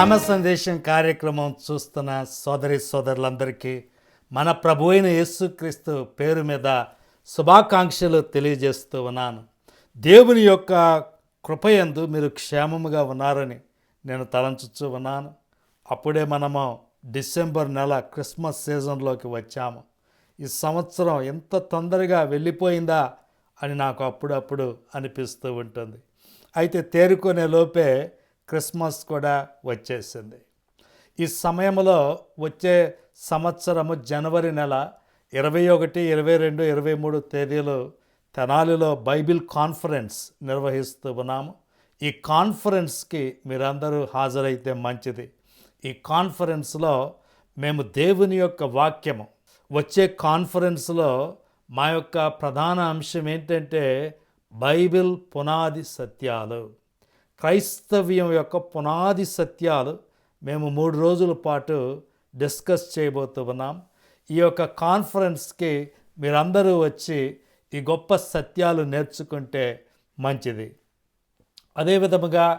గ్రామ సందేశం కార్యక్రమం చూస్తున్న సోదరి సోదరులందరికీ మన ప్రభు అయిన యేసుక్రీస్తు పేరు మీద శుభాకాంక్షలు తెలియజేస్తూ ఉన్నాను. దేవుని యొక్క కృపయందు మీరు క్షేమముగా ఉన్నారని నేను తలంచుతూ ఉన్నాను. అప్పుడే మనము డిసెంబర్ నెల క్రిస్మస్ సీజన్లోకి వచ్చాము. ఈ సంవత్సరం ఎంత తొందరగా వెళ్ళిపోయిందా అని నాకు అప్పుడప్పుడు అనిపిస్తూ ఉంటుంది. అయితే తేరుకునే లోపే క్రిస్మస్ కూడా వచ్చేసింది. ఈ సమయంలో వచ్చే సంవత్సరము జనవరి నెల ఇరవై ఒకటి ఇరవై రెండు ఇరవై మూడు తేదీలు తెనాలిలో బైబిల్ కాన్ఫరెన్స్ నిర్వహిస్తూ ఉన్నాము. ఈ కాన్ఫరెన్స్కి మీరందరూ హాజరైతే మంచిది. ఈ కాన్ఫరెన్స్లో మేము దేవుని యొక్క వాక్యము. వచ్చే కాన్ఫరెన్స్లో మా యొక్క ప్రధాన అంశం ఏంటంటే బైబిల్ పునాది సత్యాలు. క్రైస్తవ్యం యొక్క పునాది సత్యాలు మేము మూడు రోజుల పాటు డిస్కస్ చేయబోతున్నాం. ఈ యొక్క కాన్ఫరెన్స్కి మీరందరూ వచ్చి ఈ గొప్ప సత్యాలు నేర్చుకుంటే మంచిది. అదేవిధముగా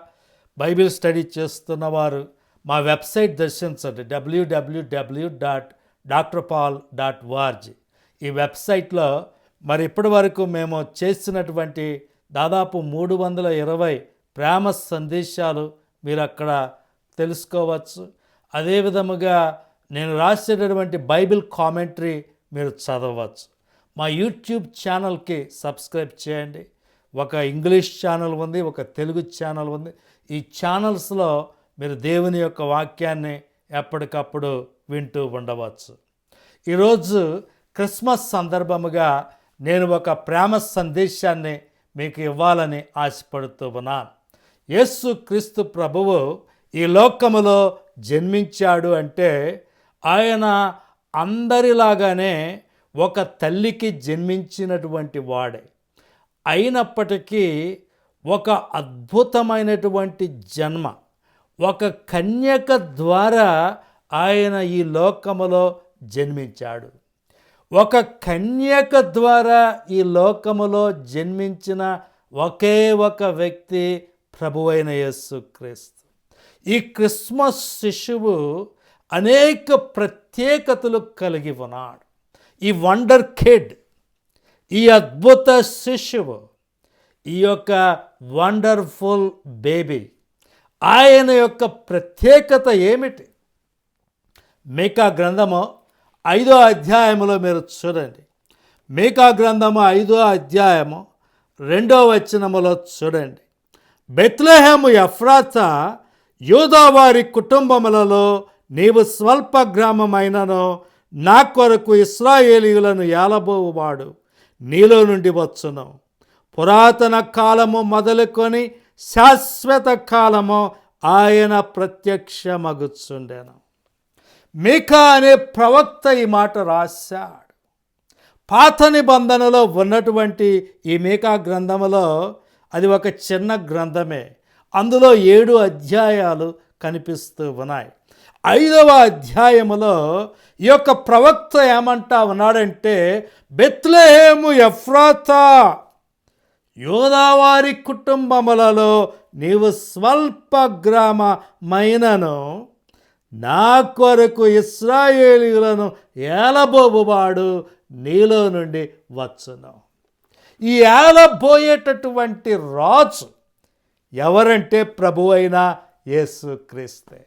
బైబిల్ స్టడీ చేస్తున్న వారు మా వెబ్సైట్ దర్శించండి. WWW dot doctor Paul dot org ఈ వెబ్సైట్లో మరి ఇప్పటి వరకు మేము చేసినటువంటి దాదాపు మూడు వందల ఇరవై ప్రేమ సందేశాలు మీరు అక్కడ తెలుసుకోవచ్చు. అదే విధముగా నేను రాసేటటువంటి బైబిల్ కామెంటరీ మీరు చదవచ్చు. మా యూట్యూబ్ ఛానల్కి సబ్స్క్రైబ్ చేయండి. ఒక ఇంగ్లీష్ ఛానల్ ఉంది ఒక తెలుగు ఛానల్ ఉంది. ఈ ఛానల్స్లో మీరు దేవుని యొక్క వాక్యాన్ని ఎప్పటికప్పుడు వింటూ ఉండవచ్చు. ఈరోజు క్రిస్మస్ సందర్భముగా నేను ఒక ప్రేమ సందేశాన్ని మీకు ఇవ్వాలని ఆశపడుతూ ఉన్నాను. యేసు క్రీస్తు ప్రభువు ఈ లోకములో జన్మించాడు అంటే ఆయన అందరిలాగానే ఒక తల్లికి జన్మించినటువంటి వాడే. అయినప్పటికీ ఒక అద్భుతమైనటువంటి జన్మ ఒక కన్యక ద్వారా ఆయన ఈ లోకములో జన్మించాడు. ఒక కన్యక ద్వారా ఈ లోకములో జన్మించిన ఒకే ఒక వ్యక్తి ప్రభువైన యేసు క్రీస్తు. ఈ క్రిస్మస్ శిశువు అనేక ప్రత్యేకతలు కలిగి ఉన్నాడు. ఈ వండర్ కిడ్ ఈ అద్భుత శిశువు ఈ యొక్క వండర్ఫుల్ బేబీ ఆయన యొక్క ప్రత్యేకత ఏమిటి? మేకా గ్రంథము ఐదో అధ్యాయములో మీరు చూడండి. మేకా గ్రంథము ఐదో అధ్యాయము రెండో వచనములో చూడండి. బెత్లెహేము ఎఫ్రాత యూదావారి కుటుంబములలో నీవు స్వల్ప గ్రామమైనను నా కొరకు ఇస్రాయేలీయులను ఏలబోవాడు నీలో నుండి వచ్చును. పురాతన కాలము మొదలుకొని శాశ్వత కాలము ఆయన ప్రత్యక్షమగుచుండెను. మీకా అనే ప్రవక్త ఈ మాట రాశాడు. పాత నిబంధనలో ఉన్నటువంటి ఈ మీకా గ్రంథములో అది ఒక చిన్న గ్రంథమే. అందులో ఏడు అధ్యాయాలు కనిపిస్తూ ఉన్నాయి. ఐదవ అధ్యాయములో ఈ యొక్క ప్రవక్త ఏమంటా ఉన్నాడంటే బెత్లహేము ఎఫ్రాతా యోదావారి కుటుంబములలో నీవు స్వల్ప గ్రామమైనను నా కొరకు ఇస్రాయేలీలను ఏలబోబువాడు నీలో నుండి వచ్చును. ఈ ఏలబోయేటటువంటి రాజు ఎవరంటే ప్రభు అయిన యేసుక్రీస్తే.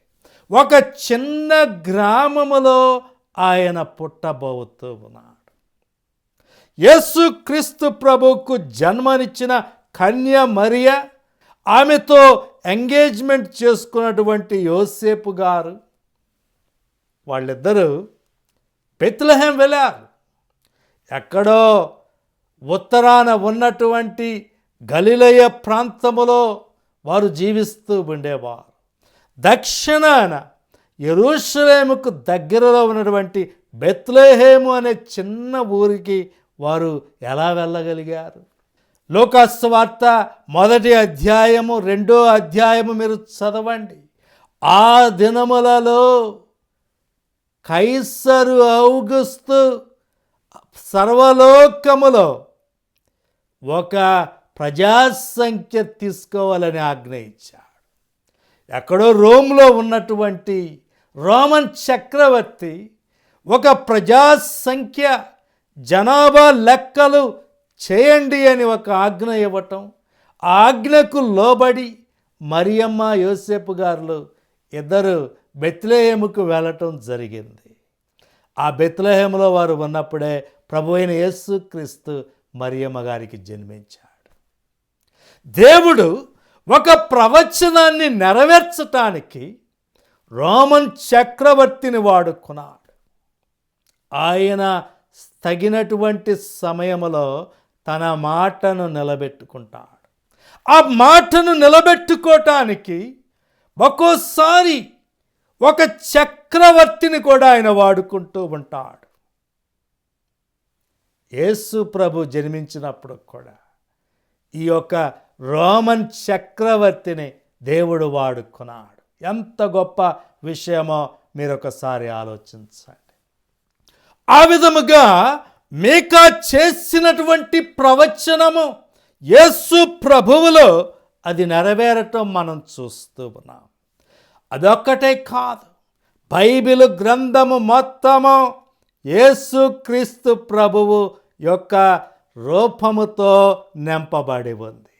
ఒక చిన్న గ్రామములో ఆయన పుట్టబోతూ ఉన్నాడు. యేసుక్రీస్తు ప్రభువుకు జన్మనిచ్చిన కన్య మరియ ఆమెతో ఎంగేజ్మెంట్ చేసుకున్నటువంటి యోసేపు గారు వాళ్ళిద్దరూ పెత్లహేం వెళ్ళారు. ఎక్కడో ఉత్తరాన ఉన్నటువంటి గలిలయ ప్రాంతములో వారు జీవిస్తూ ఉండేవారు. దక్షిణాన ఎరుషలేముకు దగ్గరలో ఉన్నటువంటి బెత్లేహేము అనే చిన్న ఊరికి వారు ఎలా వెళ్ళగలిగారు? లోకాస్వార్త మొదటి అధ్యాయము రెండో అధ్యాయము మీరు చదవండి. ఆ దినములలో కైసరు ఔగుస్తు సర్వలోకములో ఒక ప్రజాసంఖ్య తీసుకోవాలని ఆజ్ఞ ఇచ్చాడు ఎక్కడో రోమ్లో ఉన్నటువంటి రోమన్ చక్రవర్తి ఒక ప్రజాసంఖ్య జనాభా లెక్కలు చేయండి అని ఒక ఆజ్ఞ ఇవ్వటం ఆజ్ఞకు లోబడి మరియమ్మ యోసేపు గారులు ఇద్దరు బెత్లేహేముకు వెళ్ళటం జరిగింది. ఆ బెత్లహేములో వారు ఉన్నప్పుడే ప్రభు అయిన యేసుక్రీస్తు మరియమ్మ గారికి జన్మించాడు. దేవుడు ఒక ప్రవచనాన్ని నెరవేర్చటానికి రోమన్ చక్రవర్తిని వాడుకున్నాడు. ఆయన తగినటువంటి సమయంలో తన మాటను నిలబెట్టుకుంటాడు. ఆ మాటను నిలబెట్టుకోవటానికి ఒక్కోసారి ఒక చక్రవర్తిని కూడా ఆయన వాడుకుంటూ ఉంటాడు. యేసు ప్రభు జన్మించినప్పుడు కూడా ఈ యొక్క రోమన్ చక్రవర్తిని దేవుడు వాడుకున్నాడు. ఎంత గొప్ప విషయమో మీరు ఒకసారి ఆలోచించండి. ఆ విధముగా మేకా చేసినటువంటి ప్రవచనము యేసు ప్రభువులో అది నెరవేరటం మనం చూస్తూ ఉన్నాం. అదొక్కటే కాదు బైబిల్ గ్రంథము మొత్తము యేసు క్రీస్తు ప్రభువు యొక్క రూపముతో నింపబడి ఉంది.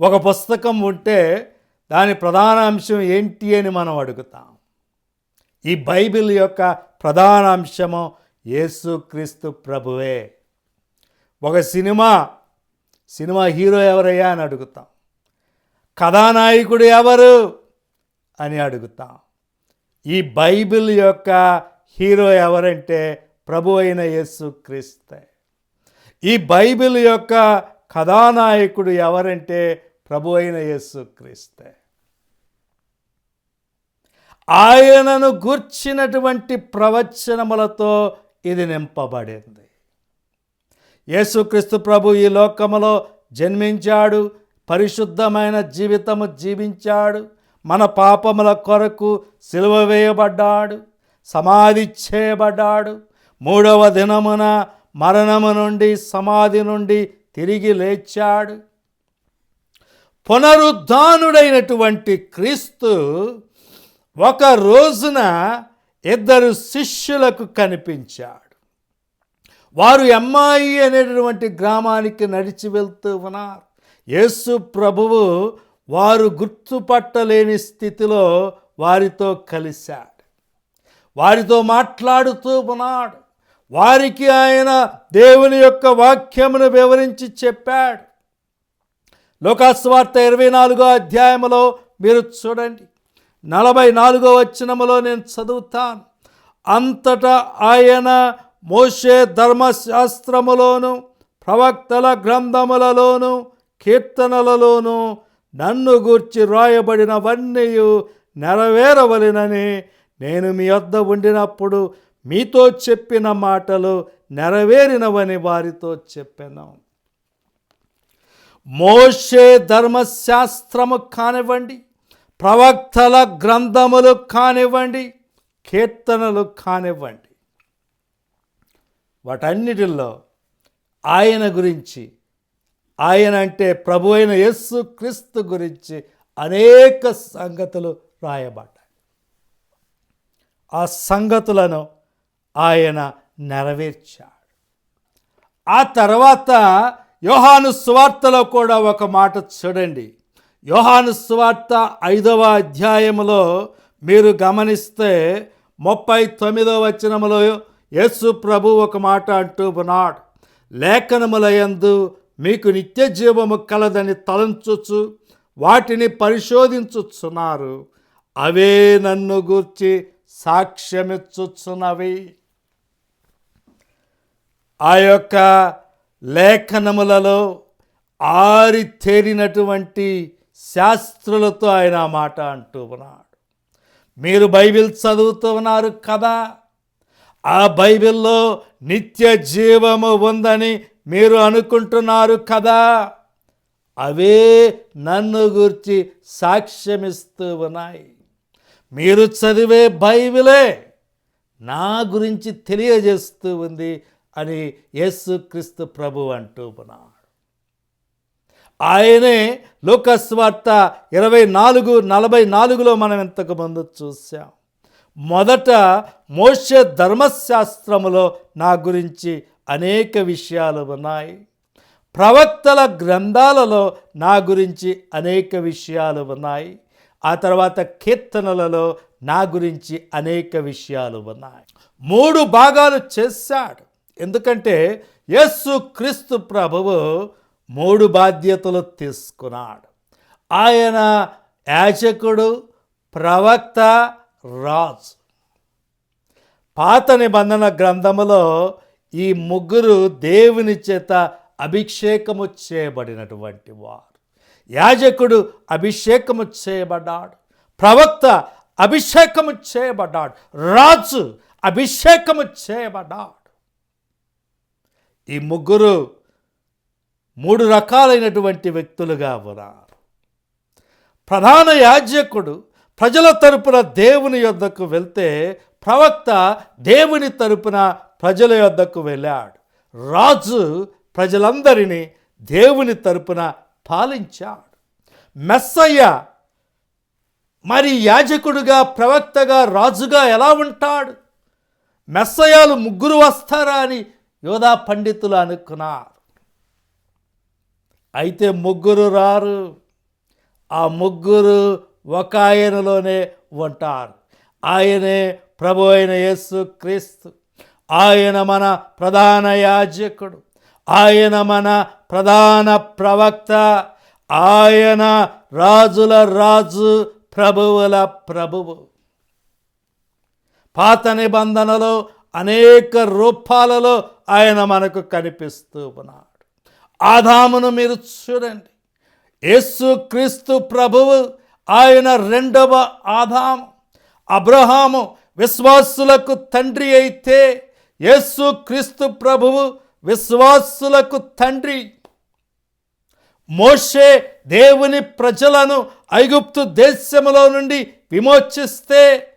ఒక పుస్తకం ఉంటే దాని ప్రధాన అంశం ఏంటి అని మనం అడుగుతాం. ఈ బైబిల్ యొక్క ప్రధాన అంశము యేసుక్రీస్తు ప్రభువే. ఒక సినిమా సినిమా హీరో ఎవరయ్యా అని అడుగుతాం. కథానాయకుడు ఎవరు అని అడుగుతాం. ఈ బైబిల్ యొక్క హీరో ఎవరంటే ప్రభు అయిన యేసుక్రీస్తే ఈ బైబిల్ యొక్క కథానాయకుడు ఎవరంటే ప్రభు అయిన యేసుక్రీస్తే ఆయనను గూర్చినటువంటి ప్రవచనములతో ఇది నింపబడింది. యేసుక్రీస్తు ప్రభు ఈ లోకములో జన్మించాడు పరిశుద్ధమైన జీవితము జీవించాడు మన పాపముల కొరకు సిలువ వేయబడ్డాడు సమాధి చేయబడ్డాడు మూడవ దినమున మరణము నుండి సమాధి నుండి తిరిగి లేచాడు. పునరుద్ధానుడైనటువంటి క్రీస్తు ఒక రోజున ఇద్దరు శిష్యులకు కనిపించాడు. వారు ఎమ్మాయి అనేటటువంటి గ్రామానికి నడిచి వెళ్తూ ఉన్నారు. యేసు ప్రభువు వారు గుర్తుపట్టలేని స్థితిలో వారితో కలిశాడు. వారితో మాట్లాడుతూ ఉన్నాడు. వారికి ఆయన దేవుని యొక్క వాక్యమును వివరించి చెప్పాడు. లోకాస్వార్త ఇరవై నాలుగో అధ్యాయములో మీరు చూడండి. నలభై నాలుగో వచనములో నేను చదువుతాను. అంతటా ఆయన మోషే ధర్మశాస్త్రములోను ప్రవక్తల గ్రంథములలోను కీర్తనలలోను నన్ను గూర్చి రాయబడినవన్నీ నెరవేరవలెనని నేను మీ వద్ద ఉండినప్పుడు మీతో చెప్పిన మాటలు నెరవేరినవని వారితో చెప్పాను. మోషే ధర్మశాస్త్రము కానివ్వండి ప్రవక్తల గ్రంథములు కానివ్వండి కీర్తనలు కానివ్వండి. వాటన్నిటిల్లో ఆయన గురించి ఆయన అంటే ప్రభు అయిన యేసు క్రీస్తు గురించి అనేక సంగతులు రాయబడ్డాయి. ఆ సంగతులను ఆయన నెరవేర్చాడు. ఆ తర్వాత యోహాను సువార్తలో కూడా ఒక మాట చూడండి. యోహాను సువార్త ఐదవ అధ్యాయములో మీరు గమనిస్తే ముప్పై తొమ్మిదవ వచనములో యేసు ప్రభు ఒక మాట అంటూ ఉన్నాడు. లేఖనములయందు మీకు నిత్య జీవము కలదని తలంచుచు వాటిని పరిశోధించుచున్నారు. అవే నన్ను గూర్చి సాక్ష్యమిచ్చుచున్నవి. ఆ యొక్క లేఖనములలో ఆరితేరినటువంటి శాస్త్రులతో ఆయన ఆ మాట అంటూ ఉన్నాడు. మీరు బైబిల్ చదువుతూ ఉన్నారు కదా ఆ బైబిల్లో నిత్య జీవము ఉందని మీరు అనుకుంటున్నారు కదా అవే నన్ను గురించి సాక్ష్యమిస్తూ ఉన్నాయి. మీరు చదివే బైబిలే నా గురించి తెలియజేస్తూ ఉంది. అని యేసుక్రీస్తు ప్రభు అంటూ ఉన్నాడు. ఆయనే లోకస్వార్త ఇరవై నాలుగు నలభై నాలుగులో మనం ఇంతకు ముందు చూసాం మొదట మోష ధర్మశాస్త్రములో నా గురించి అనేక విషయాలు ఉన్నాయి. ప్రవక్తల గ్రంథాలలో నా గురించి అనేక విషయాలు ఉన్నాయి. ఆ తర్వాత కీర్తనలలో నా గురించి అనేక విషయాలు ఉన్నాయి. మూడు భాగాలు చేశాడు. ఎందుకంటే యస్సు క్రీస్తు ప్రభువు మూడు బాధ్యతలు తీసుకున్నాడు. ఆయన యాజకుడు ప్రవక్త రాజు. పాత నిబంధన గ్రంథములో ఈ ముగ్గురు దేవుని చేత అభిషేకము చేయబడినటువంటి వారు. యాజకుడు అభిషేకము చేయబడ్డాడు. ప్రవక్త అభిషేకము చేయబడ్డాడు. రాజు అభిషేకము చేయబడ్డాడు. ఈ ముగ్గురు మూడు రకాలైనటువంటి వ్యక్తులుగా ఉన్నారు. ప్రధాన యాజకుడు ప్రజల తరపున దేవుని యొద్దకు వెళ్తే ప్రవక్త దేవుని తరపున ప్రజల యొద్దకు వెళ్ళాడు. రాజు ప్రజలందరినీ దేవుని తరపున పాలించాడు. మెస్సయ్య మరి యాజకుడుగా ప్రవక్తగా రాజుగా ఎలా ఉంటాడు? మెస్సయాలు ముగ్గురు వస్తారా అని యోధా పండితులు అనుకున్నారు. అయితే ముగ్గురు రారు. ఆ ముగ్గురు ఒక ఆయనలోనే ఉంటారు. ఆయనే ప్రభు అయిన యేసు క్రీస్తు. ఆయన మన ప్రధాన యాజకుడు. ఆయన మన ప్రధాన ప్రవక్త. ఆయన రాజుల రాజు ప్రభువుల ప్రభువు. పాత నిబంధనలో అనేక రూపాలలో ఆయన మనకు కనిపిస్తూ ఉన్నాడు. ఆదామును మీరు చూడండి. యేసు క్రీస్తు ప్రభువు ఆయన రెండవ ఆదాము. అబ్రహాము విశ్వాసులకు తండ్రి అయితే యేసు క్రీస్తు ప్రభువు విశ్వాసులకు తండ్రి. మోషే దేవుని ప్రజలను ఐగుప్తు దేశములో నుండి విమోచిస్తే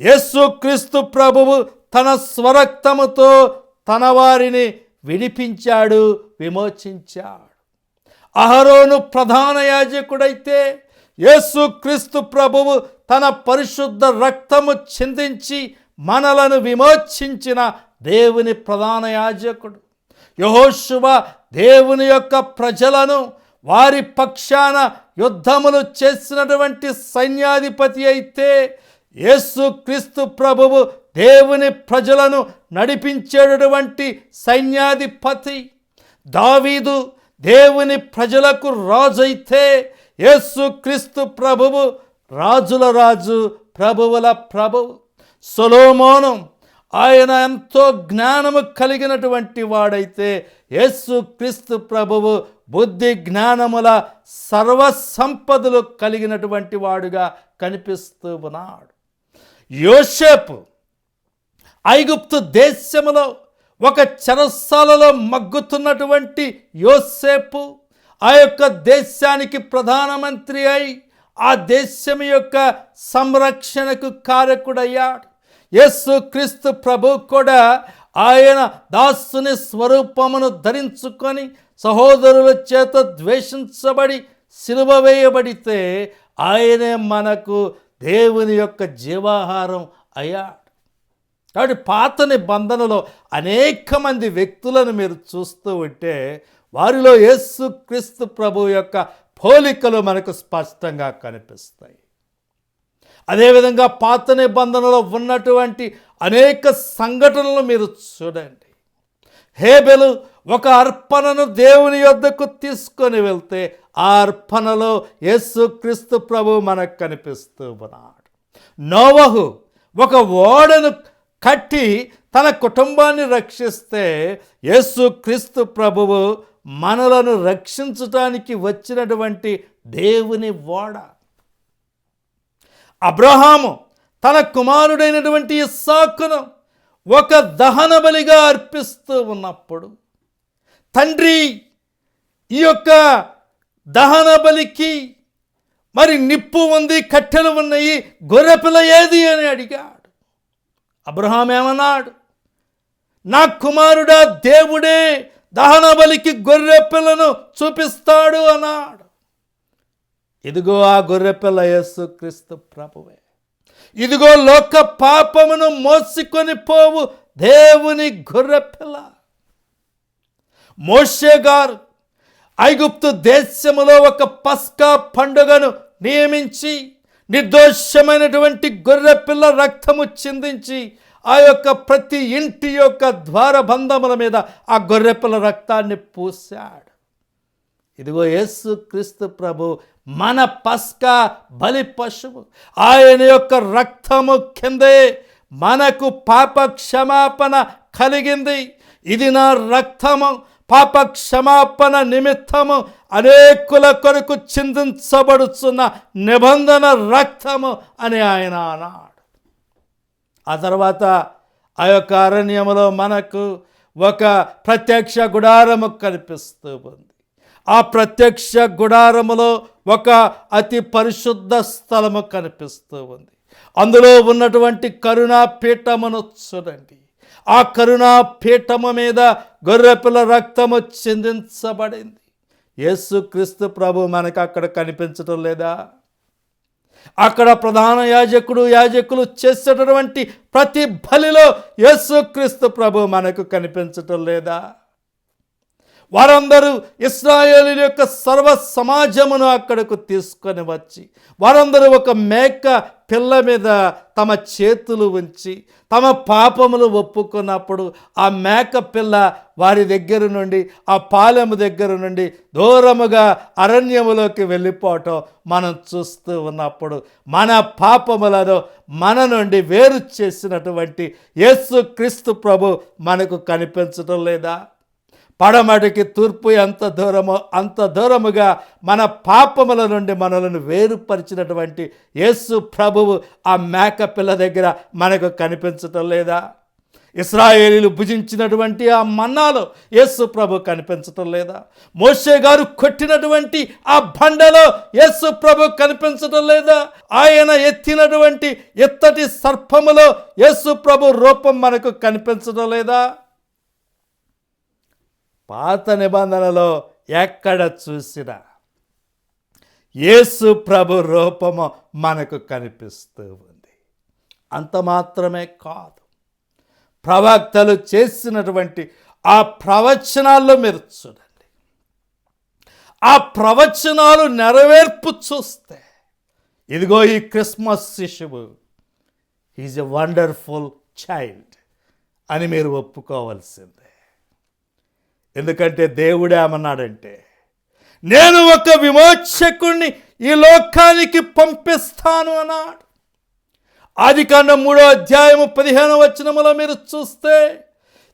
యేసుక్రీస్తు ప్రభువు తన స్వరక్తముతో తన వారిని విడిపించాడు విమోచించాడు. అహరోను ప్రధాన యాజకుడైతే యేసుక్రీస్తు ప్రభువు తన పరిశుద్ధ రక్తము చిందించి మనలను విమోచించిన దేవుని ప్రధాన యాజకుడు. యహోశువ దేవుని యొక్క ప్రజలను వారి పక్షాన యుద్ధములు చేసినటువంటి సైన్యాధిపతి అయితే యేసు క్రీస్తు ప్రభువు దేవుని ప్రజలను నడిపించేటటువంటి సైన్యాధిపతి దావీదు దేవుని ప్రజలకు రాజైతే యేసుక్రీస్తు ప్రభువు రాజుల రాజు ప్రభువుల ప్రభువు. సొలోమోను ఆయన ఎంతో జ్ఞానము కలిగినటువంటి వాడైతే యేసు క్రీస్తు ప్రభువు బుద్ధి జ్ఞానముల సర్వ సంపదలు కలిగినటువంటి వాడుగా కనిపిస్తూ ఉన్నాడు. యోసేపు ఐగుప్తు దేశములో ఒక చెరస్సాలలో మగ్గుతున్నటువంటి యోసేపు ఆ యొక్క దేశానికి ప్రధానమంత్రి అయి ఆ దేశం యొక్క సంరక్షణకు కారకుడయ్యాడు యేసు క్రీస్తు ప్రభు కూడా ఆయన దాసుని స్వరూపమును ధరించుకొని సహోదరుల చేత ద్వేషించబడి సిలువ వేయబడితే ఆయనే మనకు దేవుని యొక్క జీవాహారం అయ్యాడు కాబట్టి పాత నిబంధనలో అనేక మంది వ్యక్తులను మీరు చూస్తూ ఉంటే వారిలో యేసు క్రీస్తు ప్రభు యొక్క పోలికలు మనకు స్పష్టంగా కనిపిస్తాయి. అదేవిధంగా పాత నిబంధనలో ఉన్నటువంటి అనేక సంఘటనలు మీరు చూడండి. హేబెలు ఒక అర్పణను దేవుని యొద్దకు తీసుకొని వెళ్తే ఆ అర్పణలో యేసు క్రీస్తు ప్రభు మనకు కనిపిస్తూ ఉన్నాడు. నోవహు ఒక ఓడను కట్టి తన కుటుంబాన్ని రక్షిస్తే యేసు క్రీస్తు ప్రభువు మనలను రక్షించటానికి వచ్చినటువంటి దేవుని ఓడ. అబ్రహాము తన కుమారుడైనటువంటి ఇస్సాకును ఒక దహన బలిగా అర్పిస్తూ ఉన్నప్పుడు తండ్రి ఈ యొక్క దహన బలికి మరి నిప్పు ఉంది కట్టెలు ఉన్నాయి గొర్రెపిల్ల ఏది అని అడిగా. అబ్రహాం ఏమన్నాడు నా కుమారుడా దేవుడే దహన బలికి గొర్రె పిల్లను చూపిస్తాడు అన్నాడు. ఇదిగో ఆ గొర్రె పిల్ల యేసు క్రీస్తు ప్రభువే. ఇదిగో లోక పాపమును మోసుకొని పోవు దేవుని గొర్రె పిల్ల. మోషే గారు ఐగుప్తు దేశములో ఒక పస్కా పండుగను నియమించి నిర్దోషమైనటువంటి గొర్రెపిల్ల రక్తము చిందించి ఆ యొక్క ప్రతి ఇంటి యొక్క ద్వారబంధముల మీద ఆ గొర్రెపిల్ల రక్తాన్ని పూశాడు. ఇదిగో యేసు క్రీస్తు ప్రభు మన పస్కా బలి పశువు. ఆయన యొక్క రక్తము కిందే మనకు పాప క్షమాపణ కలిగింది. ఇది నా రక్తము. పాప క్షమాపణ నిమిత్తము అనేకుల కొరకు చిందించబడుచున్న నిబంధన రక్తము అని ఆయన అన్నాడు. ఆ తర్వాత ఆ యొక్క అరణ్యములో మనకు ఒక ప్రత్యక్ష గుడారము కనిపిస్తూ ఉంది. ఆ ప్రత్యక్ష గుడారములో ఒక అతి పరిశుద్ధ స్థలము కనిపిస్తూ ఉంది. అందులో ఉన్నటువంటి కరుణా పీఠమును చూడండి. ఆ కరుణా పీఠము మీద గొర్రెపిల్ల రక్తము చెందించబడింది. యేసుక్రీస్తు ప్రభు మనకు అక్కడ కనిపించటం లేదా? అక్కడ ప్రధాన యాజకుడు యాజకులు చేసేటటువంటి ప్రతి బలిలో యేసుక్రీస్తు ప్రభు మనకు కనిపించటం లేదా? వారందరూ ఇస్రాయేలు యొక్క సర్వ సమాజమును అక్కడకు తీసుకొని వచ్చి వారందరూ ఒక మేక పిల్ల మీద తమ చేతులు ఉంచి తమ పాపములు ఒప్పుకున్నప్పుడు ఆ మేక పిల్ల వారి దగ్గర నుండి ఆ పాలెము దగ్గర నుండి దూరముగా అరణ్యములోకి వెళ్ళిపోవటం మనం చూస్తూ ఉన్నప్పుడు మన పాపములను మన నుండి వేరు చేసినటువంటి యేసు క్రీస్తు ప్రభు మనకు కనిపించటం లేదా? పడమటికి తూర్పు ఎంత దూరమో అంత దూరముగా మన పాపముల నుండి మనలను వేరుపరిచినటువంటి యేసు ప్రభువు ఆ మేక పిల్ల దగ్గర మనకు కనిపించటం లేదా? ఇస్రాయేలీలు భుజించినటువంటి ఆ మన్నాలో యేసు ప్రభు కనిపించటం లేదా? మోషే గారు కొట్టినటువంటి ఆ బండలో యేసు ప్రభు కనిపించటం లేదా? ఆయన ఎత్తినటువంటి ఎత్తటి సర్పములో యేసు ప్రభు రూపం మనకు కనిపించడం లేదా? పాత నిబంధనలో ఎక్కడ చూసినా యేసు ప్రభు రూపము మనకు కనిపిస్తూ ఉంది. అంత మాత్రమే కాదు. ప్రవక్తలు చేసినటువంటి ఆ ప్రవచనాల్లో మీరు చూడండి. ఆ ప్రవచనాలు నెరవేర్పు చూస్తే ఇదిగో ఈ క్రిస్మస్ శిశువు ఈజ్ ఎ వండర్ఫుల్ చైల్డ్ అని మీరు ఒప్పుకోవాల్సిందే. ఎందుకంటే దేవుడేమన్నాడంటే నేను ఒక విమోచకుణ్ణి ఈ లోకానికి పంపిస్తాను అన్నాడు. ఆదికాండం మూడో అధ్యాయము పదిహేను వచనములో మీరు చూస్తే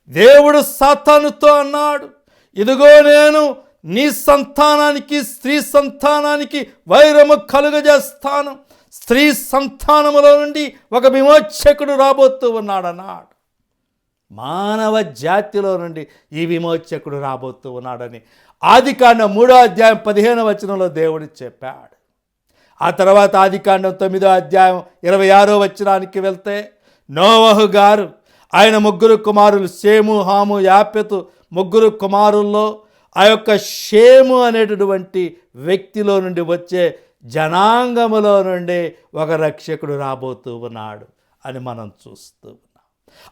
దేవుడు సాతానుతో అన్నాడు ఇదిగో నేను నీ సంతానానికి స్త్రీ సంతానానికి వైరము కలుగజేస్తాను. స్త్రీ సంతానములో నుండి ఒక విమోచకుడు రాబోతూ ఉన్నాడు అన్నాడు మానవ జాతిలో నుండి ఈ విమోచకుడు రాబోతూ ఉన్నాడని ఆదికాండం మూడో అధ్యాయం పదిహేను వచనంలో దేవుడు చెప్పాడు. ఆ తర్వాత ఆదికాండం తొమ్మిదో అధ్యాయం ఇరవై ఆరో వచనానికి వెళ్తే నోవహు గారు ఆయన ముగ్గురు కుమారులు సేము హాము యాపెతు ముగ్గురు కుమారుల్లో ఆ యొక్క షేము అనేటటువంటి వ్యక్తిలో నుండి వచ్చే జనాంగములో నుండి ఒక రక్షకుడు రాబోతూ ఉన్నాడు అని మనం చూస్తూ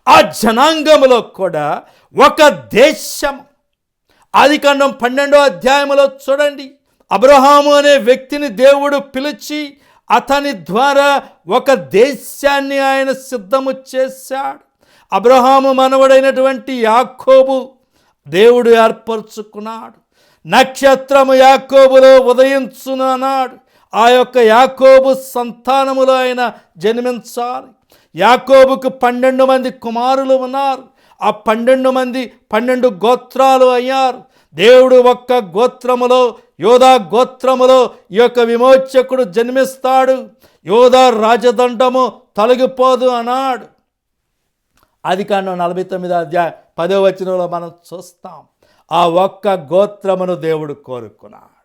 ఆ జనాంగములో కూడా ఒక దేశం. ఆదికాండం పన్నెండో అధ్యాయములో చూడండి. అబ్రహాము అనే వ్యక్తిని దేవుడు పిలిచి అతని ద్వారా ఒక దేశాన్ని ఆయన సిద్ధము చేశాడు. అబ్రహాము మనవడైనటువంటి యాకోబు దేవుడు ఏర్పరచుకున్నాడు. నక్షత్రము యాకోబులో ఉదయించునన్నాడు ఆ యొక్క యాకోబు సంతానములో ఆయన జన్మించాలి. యాకోబుకు పన్నెండు మంది కుమారులు ఉన్నారు. ఆ పన్నెండు మంది పన్నెండు గోత్రాలు అయ్యారు. దేవుడు ఒక్క గోత్రములో యోధా గోత్రములో ఈ యొక్క విమోచకుడు జన్మిస్తాడు. యోధా రాజదండము తొలగిపోదు అన్నాడు. అది కాను నలభై తొమ్మిది అధ్యాయ పదో వచనంలో మనం చూస్తాం. ఆ ఒక్క గోత్రమును దేవుడు కోరుకున్నాడు.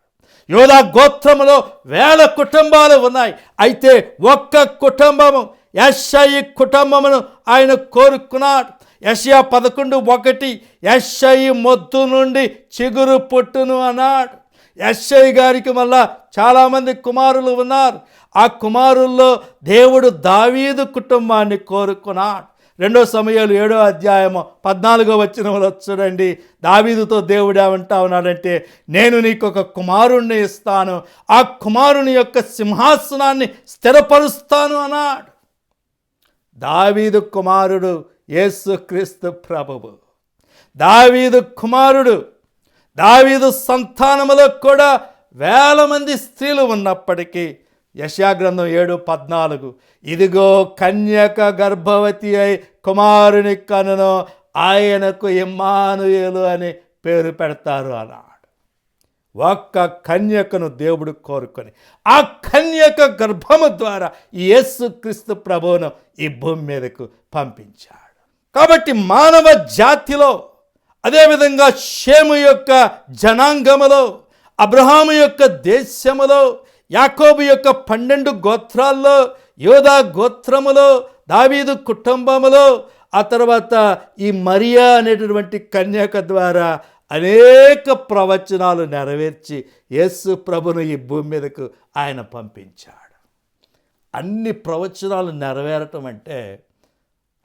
యోధా గోత్రములో వేల కుటుంబాలు ఉన్నాయి. అయితే ఒక్క కుటుంబము యశ్ఐ కుటుంబమును ఆయన కోరుకున్నాడు. యషయా పదకొండు ఒకటి యషై మొద్దు నుండి చిగురు పొట్టును అన్నాడు. యషై గారికి మళ్ళా చాలామంది కుమారులు ఉన్నారు. ఆ కుమారుల్లో దేవుడు దావీదు కుటుంబాన్ని కోరుకున్నాడు. రెండో సమయాలు ఏడో అధ్యాయము పద్నాలుగో వచ్చిన చూడండి. దావీదుతో దేవుడు ఏమంటా ఉన్నాడంటే నేను నీకు ఒక కుమారుణ్ణి ఇస్తాను. ఆ కుమారుని యొక్క సింహాసనాన్ని స్థిరపరుస్తాను అన్నాడు. దావీదు కుమారుడు యేసుక్రీస్తు ప్రభువు. దావీదు కుమారుడు దావీదు సంతానములో కూడా వేల మంది స్త్రీలు ఉన్నప్పటికీ యశాగ్రంథం ఏడు పద్నాలుగు ఇదిగో కన్యక గర్భవతి అయి కుమారుని కనును ఆయనకు ఇమ్మానుయేలు అని పేరు పెడతారు అలా ఒక్క కన్యకను దేవుడు కోరుకొని ఆ కన్యక గర్భము ద్వారా ఈ యేసుక్రీస్తు ప్రభువును ఈ భూమి మీదకు పంపించాడు. కాబట్టి మానవ జాతిలో అదేవిధంగా షేము యొక్క జనాంగములో అబ్రహాము యొక్క దేశములో యాకోబు యొక్క పన్నెండు గోత్రాల్లో యోధా గోత్రములో దావీదు కుటుంబములో ఆ తర్వాత ఈ మరియా అనేటటువంటి కన్యక ద్వారా అనేక ప్రవచనాలు నెరవేర్చి యేసు ప్రభును ఈ భూమి మీదకు ఆయన పంపించాడు. అన్ని ప్రవచనాలు నెరవేరటం అంటే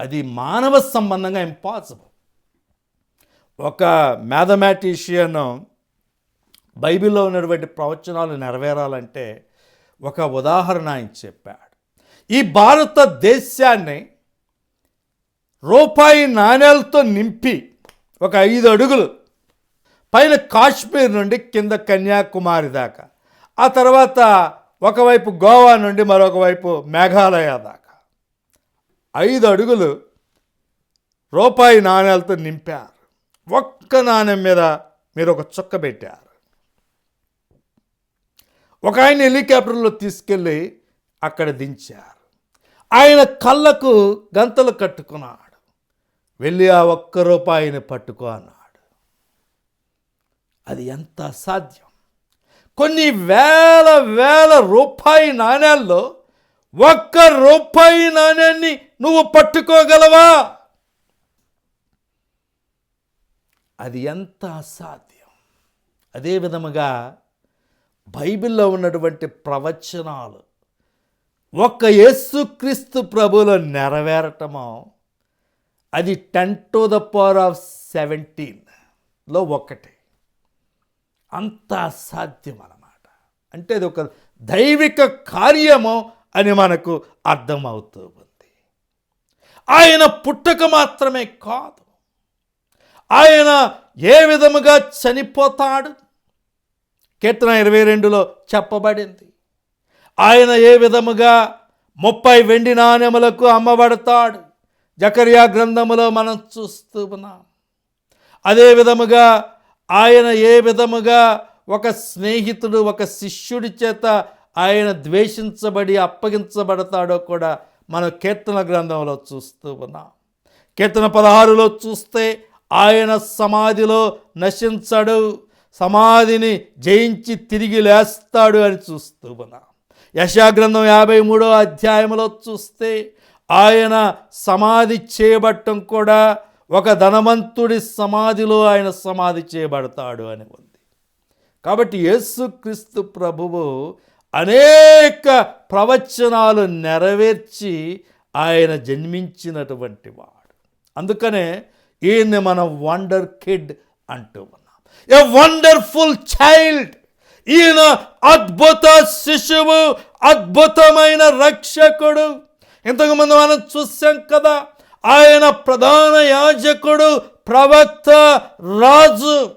అది మానవ సంబంధంగా ఇంపాసిబుల్ ఒక మ్యాథమెటిషియన్ బైబిల్లో ఉన్నటువంటి ప్రవచనాలు నెరవేరాలంటే ఒక ఉదాహరణ ఆయన చెప్పాడు. ఈ భారతదేశాన్ని రూపాయి నాణేలతో నింపి ఒక ఐదు అడుగులు పైన కాశ్మీర్ నుండి కింద కన్యాకుమారి దాకా. ఆ తర్వాత ఒకవైపు గోవా నుండి మరొక వైపు మేఘాలయ దాకా. ఐదు అడుగులు రూపాయి నాణేలతో నింపారు. ఒక్క నాణ్యం మీద మీరు ఒక చుక్క పెట్టారు. ఒక ఆయన హెలికాప్టర్లో తీసుకెళ్ళి అక్కడ దించారు. ఆయన కళ్ళకు గంతలు కట్టుకున్నాడు. వెళ్ళి ఆ ఒక్క రూపాయిని పట్టుకో అన్నాడు. అది ఎంత అసాధ్యం? కొన్ని వేల వేల రూపాయి నాణ్యాల్లో ఒక్క రూపాయి నాణ్యాన్ని నువ్వు పట్టుకోగలవా? అది ఎంత అసాధ్యం? అదే విధముగా బైబిల్లో ఉన్నటువంటి ప్రవచనాలు ఒక్క యేసుక్రీస్తు ప్రభులో నెరవేరటమో అది ten to the power of సెవెంటీన్లో ఒకటి. అంత అసాధ్యం అన్నమాట అంటే అది ఒక దైవిక కార్యము అని మనకు అర్థమవుతూ ఉంది. ఆయన పుట్టక మాత్రమే కాదు. ఆయన ఏ విధముగా చనిపోతాడు? కీర్తన ఇరవై రెండులో చెప్పబడింది. ఆయన ఏ విధముగా ముప్పై వెండి నాణ్యములకు అమ్మబడతాడు? జకర్యా గ్రంథములో మనం చూస్తూ ఉన్నాం. అదే విధముగా ఆయన ఏ విధముగా ఒక స్నేహితుడు ఒక శిష్యుడి చేత ఆయన ద్వేషించబడి అప్పగించబడతాడో కూడా మనం కీర్తన గ్రంథంలో చూస్తూ ఉన్నాం. కీర్తన పదహారులో చూస్తే ఆయన సమాధిలో నశించడు సమాధిని జయించి తిరిగి లేస్తాడు అని చూస్తూ ఉన్నాం. యశాగ్రంథం యాభై మూడో అధ్యాయంలో చూస్తే ఆయన సమాధి చేయబట్టం కూడా ఒక ధనవంతుడి సమాధిలో ఆయన సమాధి చేయబడతాడు అని ఉంది. కాబట్టి యేసుక్రీస్తు ప్రభువు అనేక ప్రవచనాలు నెరవేర్చి ఆయన జన్మించినటువంటి వాడు. అందుకనే ఈయన్ని మనం వండర్ కిడ్ అంటూ ఉన్నాం. A wonderful child! ఈయన అద్భుత శిశువు అద్భుతమైన రక్షకుడు. ఇంతకుముందు మనం చూసాం కదా ఆయన ప్రధాన యాజకుడు ప్రవక్త రాజు.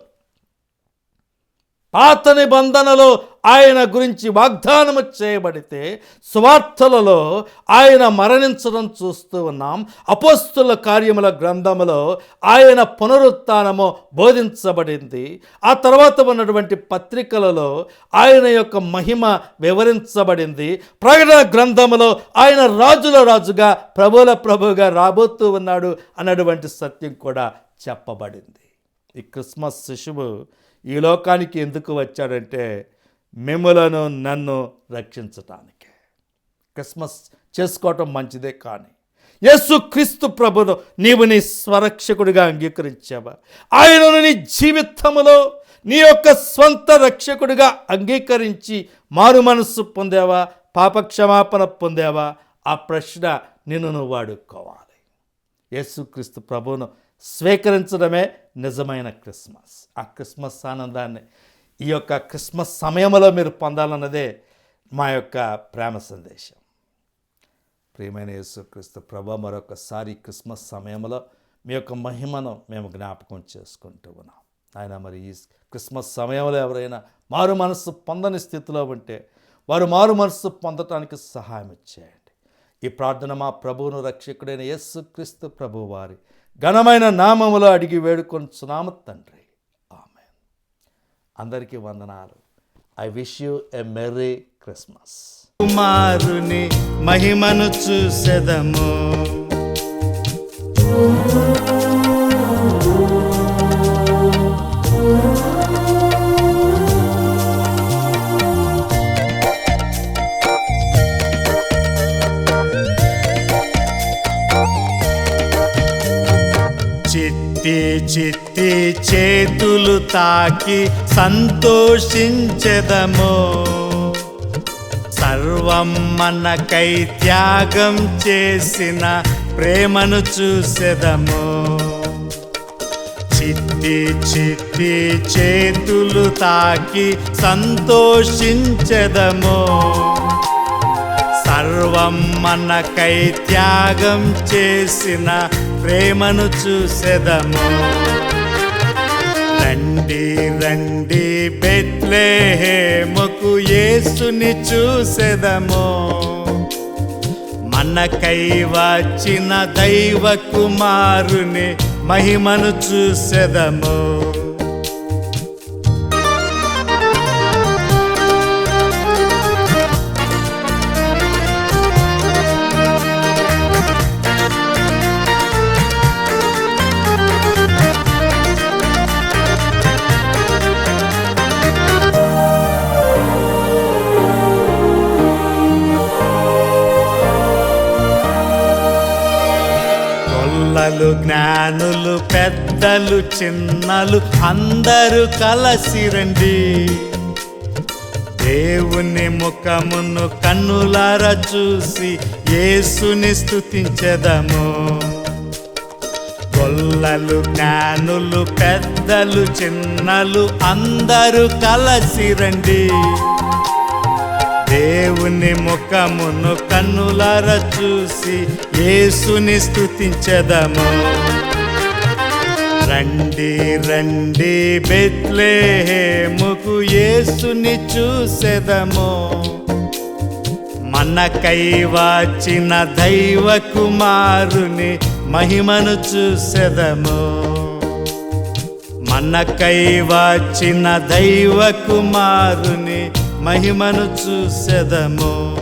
పాత నిబంధనలో ఆయన గురించి వాగ్దానము చేయబడితే స్వార్థలలో ఆయన మరణించడం చూస్తూ ఉన్నాం. అపోస్తుల కార్యముల గ్రంథములో ఆయన పునరుత్నము బోధించబడింది. ఆ తర్వాత ఉన్నటువంటి పత్రికలలో ఆయన యొక్క మహిమ వివరించబడింది. ప్రకటన గ్రంథములో ఆయన రాజుల రాజుగా ప్రభుల ప్రభుగా రాబోతూ ఉన్నాడు అన్నటువంటి సత్యం కూడా చెప్పబడింది. ఈ క్రిస్మస్ శిశువు ఈ లోకానికి ఎందుకు వచ్చాడంటే మిమ్మలను నన్ను రక్షించటానికి. క్రిస్మస్ చేసుకోవటం మంచిదే కానీ యేసు క్రీస్తు ప్రభును నీవు నీ స్వరక్షకుడిగా అంగీకరించావా? ఆయనను నీ జీవితములో నీ యొక్క స్వంత రక్షకుడిగా అంగీకరించి మారు మనస్సు పొందావా? పాపక్షమాపణ పొందావా? ఆ ప్రశ్న నిన్ను నువ్వు వాడుకోవాలి యేసుక్రీస్తు ప్రభువును స్వీకరించడమే నిజమైన క్రిస్మస్. ఆ క్రిస్మస్ ఆనందాన్ని ఈ యొక్క క్రిస్మస్ సమయంలో మీరు పొందాలన్నదే మా యొక్క ప్రేమ సందేశం. ప్రియమైన యేసుక్రీస్తు ప్రభు మరొకసారి క్రిస్మస్ సమయంలో మీ యొక్క మహిమను మేము జ్ఞాపకం చేసుకుంటూ ఉన్నాం. ఆయన మరి ఈ క్రిస్మస్ సమయంలో ఎవరైనా మారు మనస్సు పొందని స్థితిలో ఉంటే వారు మారు మనస్సు పొందటానికి సహాయం చేయండి. ఈ ప్రార్థన మా ప్రభువును రక్షకుడైన యేసుక్రీస్తు ప్రభువారి ఘనమైన నామములో అడిగి వేడుకొని సునామ తండ్రి. అందరికీ వందనాలు. I wish you a merry Christmas కుమారుని మహిమను చూసెదము. చిట్టి చిట్టి చేతులు తాకి సంతోషించెదము. సర్వం మనకై త్యాగం చేసిన ప్రేమను చూసెదము. చిట్టి చిట్టి చేతులు తాకి సంతోషించెదము. సర్వం మనకై త్యాగం చేసిన ప్రేమను చూసెదము. రండి రండి బెత్లేహేముకు యేసుని చూసెదము. మనకై వచ్చిన దైవ కుమారుని మహిమను చూసెదము. జ్ఞానులు పెద్దలు చిన్నలు అందరూ కలసి రండి. దేవుని ముఖమును కన్నులార చూసి యేసుని స్తుతించెదము. గొల్లలు జ్ఞానులు పెద్దలు చిన్నలు అందరూ కలసి రండి. దేవుని ముఖమును కన్నులార చూసి యేసుని స్థుతించదము రండి రండి బెత్లేహేముకు యేసుని చూసెదము. మనకై వాచిన దైవ కుమారుని మహిమను చూసెదము. మనకై వాచిన దైవ కుమారుని మహిమను చూసెదము.